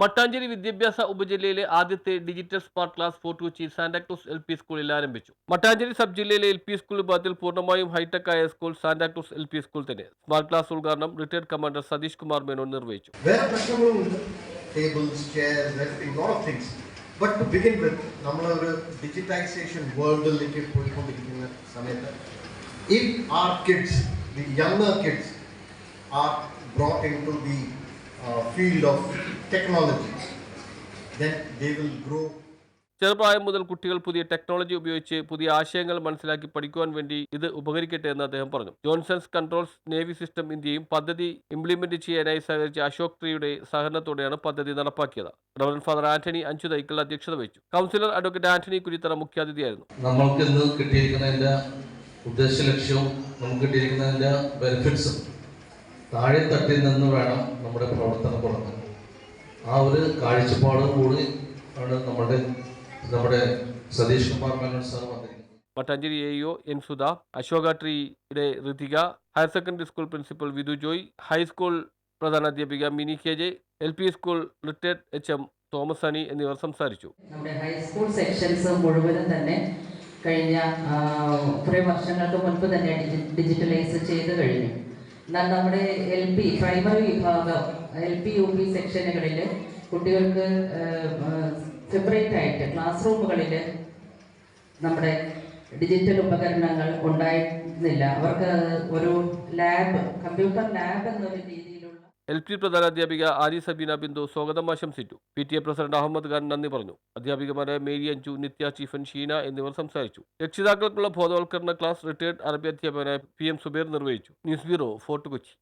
Mattancherry വിദ്യാഭ്യാസ ഉപജില്ലയിലെ ആദ്യത്തെ digital smart class Fort Kochi Santa Cruz L P സ്കൂളിൽ ആരംഭിച്ചു. മട്ടാഞ്ചേരി സബ് ജില്ലയിലെ എൽ പി സ്കൂൾ വിഭാഗത്തിൽ പൂർണമായും ഹൈടെക് ആയ school Santa Cruz L P school തന്നെ. സ്മാർട്ട് ക്ലാസ് ഉദ്ഘാടനം റിട്ടയർഡ് കമാൻഡർ സതീഷ് കുമാർ മേനോൻ നിർവഹിച്ചു. ബട്ട് ടു ബിഗിൻ വിത്ത് നമ്മളൊരു ഡിജിറ്റൈസേഷൻ വേൾഡിലേക്ക് പോയിക്കൊണ്ടിരിക്കുന്ന സമയത്ത് if are kids the younger kids are brought into the field of technology then they will grow ചെറുപ്രായം മുതൽ കുട്ടികൾ പുതിയ ടെക്നോളജി ഉപയോഗിച്ച് പുതിയ ആശയങ്ങൾ മനസ്സിലാക്കി പഠിക്കുവാൻ വേണ്ടി ഇത് ഉപകരിക്കട്ടെ എന്ന് അദ്ദേഹം പറഞ്ഞു. ജോൺസൺസ് കൺട്രോൾസ് നേവി സിസ്റ്റം ഇന്ത്യയും പദ്ധതി ഇംപ്ലിമെന്റ് ചെയ്യാനായി സഹകരിച്ച അശോക് ട്രീയുടെ സഹകരണത്തോടെയാണ് പദ്ധതി നടപ്പാക്കിയത്. റവറൻ ഫാദർ ആന്റണി അഞ്ചു തൈക്കൽ അധ്യക്ഷത വഹിച്ചു. കൗൺസിലർ അഡ്വക്കേറ്റ് ആന്റണി കുരിത്തറ മുഖ്യാതിഥിയായിരുന്നു. നമ്മൾക്ക് ഇന്ന് കിട്ടിയിരിക്കുന്നതിന്റെ ഉദ്ദേശ ലക്ഷ്യവും നമുക്ക് കിട്ടിയിരിക്കുന്നതിന്റെ ബെനിഫിറ്റ്സും താഴെ തട്ടിൽ നിന്ന് വേണം നമ്മുടെ പ്രവർത്തനം തുടങ്ങാൻ. ആ ഒരു കാഴ്ചപ്പാടും കൂടി ആണ് നമ്മുടെ നമ്മുടെ സതീഷ് കുമാർ മേനോൻ സാർ വന്നിരിക്കുന്നത്. Mattancherry A EO N Sudha Ashoka ട്രീയുടെ Rithika higher secondary school principal Vidhu Joy high school പ്രധാനാധ്യാപിക Mini K J L P school retired H M Thomas Ani എന്നിവർ സംസാരിച്ചു. നമ്മുടെ ഹൈസ്കൂൾ സെക്ഷൻസ് മുഴുവനും തന്നെ കഴിഞ്ഞ കുറേ വർഷങ്ങൾക്ക് മുൻപ് തന്നെ ഡിജിറ്റലൈസ് ചെയ്ത് കഴിഞ്ഞു. നമ്മുടെ എൽ പി പ്രൈമറി വിഭാഗം എൽ പി യു പി സെക്ഷനുകളിൽ കുട്ടികൾക്ക് സെപ്പറേറ്റ് ആയിട്ട് ക്ലാസ് റൂമുകളിൽ നമ്മുടെ ഡിജിറ്റൽ ഉപകരണങ്ങൾ ഉണ്ടായിരുന്നില്ല. അവർക്ക് ഒരു ലാബ് കമ്പ്യൂട്ടർ ലാബ് എന്നൊരു രീതിയിലുള്ള എൽ പി പ്രധാനാധ്യാപിക ആരി സബീന ബിന്ദു സ്വാഗതം ആശംസിച്ചു. P T A president Ahmed Khan നന്ദി പറഞ്ഞു. അധ്യാപികമാരായ മേരി അഞ്ചു നിത്യ ചീഫൻ ഷീന എന്നിവർ സംസാരിച്ചു. രക്ഷിതാക്കൾക്കുള്ള ബോധവൽക്കരണ ക്ലാസ് റിട്ടയർഡ് അറബി അധ്യാപകനായ പി എം സുബേർ നിർവഹിച്ചു. News bureau Fort Kochi.